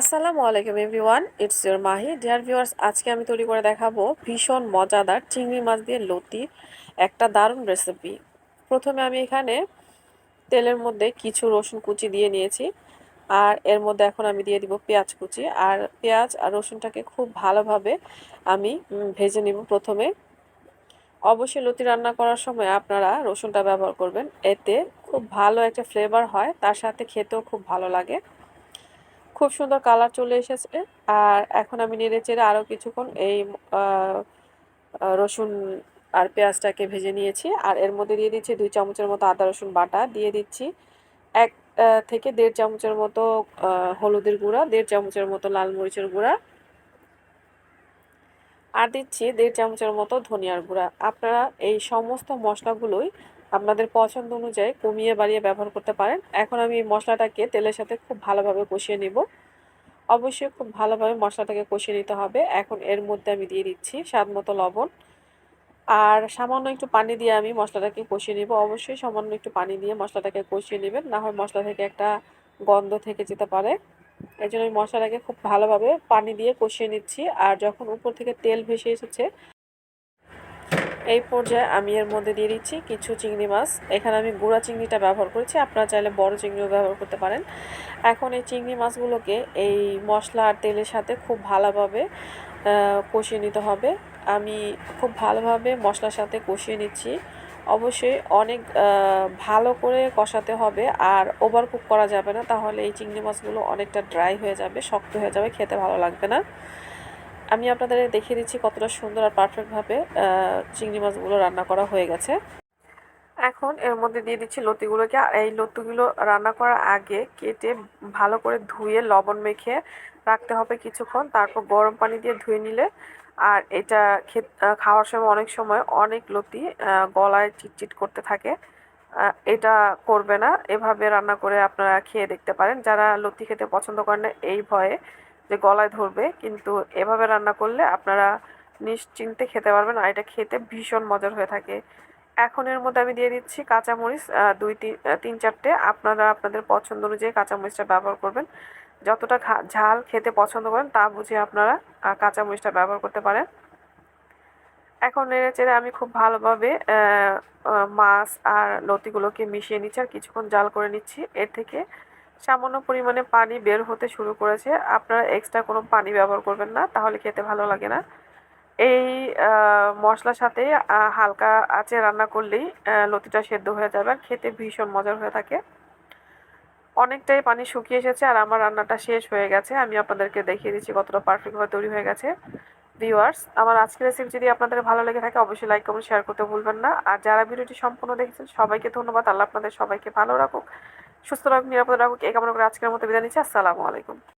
আসসালামু আলাইকুম everyone it's your Mahi dear viewers আজকে আমি তৈরি করে দেখাবো ভীষণ মজাদার চিংড়ি মাছ দিয়ে লতি। একটা দারুণ রেসিপি প্রথমে আমি এখানে তেলের মধ্যে কিছু রসুন কুচি দিয়ে নিয়েছি। আর এর মধ্যে এখন আমি দিয়ে দিব পেঁয়াজ কুচি। আর পেঁয়াজ আর রসুনটাকে খুব ভালোভাবে আমি ভেজে নিব প্রথমে। অবশ্যই লতি রান্না করার সময় আপনারা রসুনটা ব্যবহার করবেন। এতে খুব ভালো একটা ফ্লেভার হয়। তার সাথে খেতেও খুব ভালো লাগে। খুব সুন্দর কালার চলে এসেছে। আর এখন আমি নেড়ে চেড়ে আরও কিছুক্ষণ এই রসুন আর পেঁয়াজটাকে ভেজে নিয়েছি। আর এর মধ্যে দিয়ে দিচ্ছি দুই চামচের মতো আদা, রসুন বাটা। দিয়ে দিচ্ছি এক থেকে দেড় চামচের মতো হলুদের গুঁড়া, দেড় চামচের মতো লাল মরিচের গুঁড়া। আর দিচ্ছি দেড় চামচের মতো ধনিয়ার গুঁড়া। আপনারা এই সমস্ত মশলাগুলোই আপনাদের পছন্দ অনুযায়ী কমিয়ে বাড়িয়ে ব্যবহার করতে পারেন। এখন আমি মশলাটাকে তেলের সাথে খুব ভালোভাবে কষিয়ে নেব। অবশ্যই খুব ভালোভাবে মশলাটাকে কষিয়ে নিতে হবে। এখন এর মধ্যে আমি দিয়ে দিচ্ছি স্বাদ মতো লবণ। আর সামান্য একটু পানি দিয়ে আমি মশলাটাকে কষিয়ে নেব। অবশ্যই সামান্য একটু পানি দিয়ে মশলাটাকে কষিয়ে নেবেন। না হয় মশলা থেকে একটা গন্ধ থেকে যেতে পারে। এই জন্য আমি মশলাটাকে খুব ভালোভাবে পানি দিয়ে কষিয়ে নিচ্ছি। আর যখন উপর থেকে তেল ভেসে এসেছে এই পর্যায়ে আমি এর মধ্যে দিয়ে দিচ্ছি কিছু চিংড়ি মাছ। এখানে আমি গুঁড়া চিংড়িটা ব্যবহার করেছি। আপনারা চাইলে বড় চিংড়িও ব্যবহার করতে পারেন। এখন এই চিংড়ি মাছগুলোকে এই মশলা আর তেলের সাথে খুব ভালোভাবে কষিয়ে নিতে হবে। আমি খুব ভালোভাবে মশলার সাথে কষিয়ে নিচ্ছি। অবশ্যই অনেক ভালো করে কষাতে হবে। আর ওভার কুক করা যাবে না। তাহলে এই চিংড়ি মাছগুলো অনেকটা ড্রাই হয়ে যাবে, শক্ত হয়ে যাবে, খেতে ভালো লাগবে না। আমি আপনাদের দেখিয়ে দিচ্ছি কতটা সুন্দর আর পারফেক্টভাবে চিংড়ি মাছগুলো রান্না করা হয়ে গেছে। এখন এর মধ্যে দিয়ে দিচ্ছি লতিগুলোকে। আর এই লতিগুলো রান্না করার আগে কেটে ভালো করে ধুয়ে লবণ মেখে রাখতে হবে কিছুক্ষণ। তারপর গরম পানি দিয়ে ধুয়ে নিলে আর এটা খাওয়ার সময় অনেক সময় অনেক লতি গলায় চিটচিট করতে থাকে। এটা করবে না। এভাবে রান্না করে আপনারা খেয়ে দেখতে পারেন। যারা লতি খেতে পছন্দ করেন না, এই ভয়ে যে গলায় ধরবে, কিন্তু এভাবে রান্না করলে আপনারা নিশ্চিন্তে খেতে পারবেন আর এটা খেতে ভীষণ মজার হয়ে থাকে। এখন এর মধ্যে আমি দিয়ে দিচ্ছি কাঁচামরিচ দুই তিন তিন চারটে। আপনারা আপনাদের পছন্দ অনুযায়ী কাঁচামরিচটা ব্যবহার করবেন। যতটা ঝাল খেতে পছন্দ করেন তা বুঝে আপনারা কাঁচামরিচটা ব্যবহার করতে পারেন। এখন নেড়ে চেড়ে আমি খুব ভালোভাবে মাছ আর লতিগুলোকে মিশিয়ে নিচ্ছি আর কিছুক্ষণ জাল করে নিচ্ছি। এর থেকে সামান্য পরিমাণে পানি বের হতে শুরু করেছে। আপনারা এক্সট্রা কোনো পানি ব্যবহার করবেন না, তাহলে খেতে ভালো লাগে না। এই মশলার সাথে হালকা আঁচে রান্না করলেই লতিটা সেদ্ধ হয়ে যাবে আর খেতে ভীষণ মজার হয়ে থাকে। অনেকটাই পানি শুকিয়ে এসেছে আর আমার রান্নাটা শেষ হয়ে গেছে। আমি আপনাদেরকে দেখিয়ে দিচ্ছি কতটা পারফেক্টভাবে তৈরি হয়ে গেছে। ভিউয়ার্স আমার আজকের রেসিপি যদি আপনাদের ভালো লেগে থাকে, অবশ্যই লাইক কমেন্ট শেয়ার করতে ভুলবেন না। আর যারা ভিডিওটি সম্পূর্ণ দেখেছেন, সবাইকে ধন্যবাদ। আল্লাহ আপনাদের সবাইকে ভালো রাখুক। সুস্থ রাখুক নিরাপদ রাখুক এই কামনা করে আজকের মতো বিদায় নিচ্ছি। আসসালামু আলাইকুম।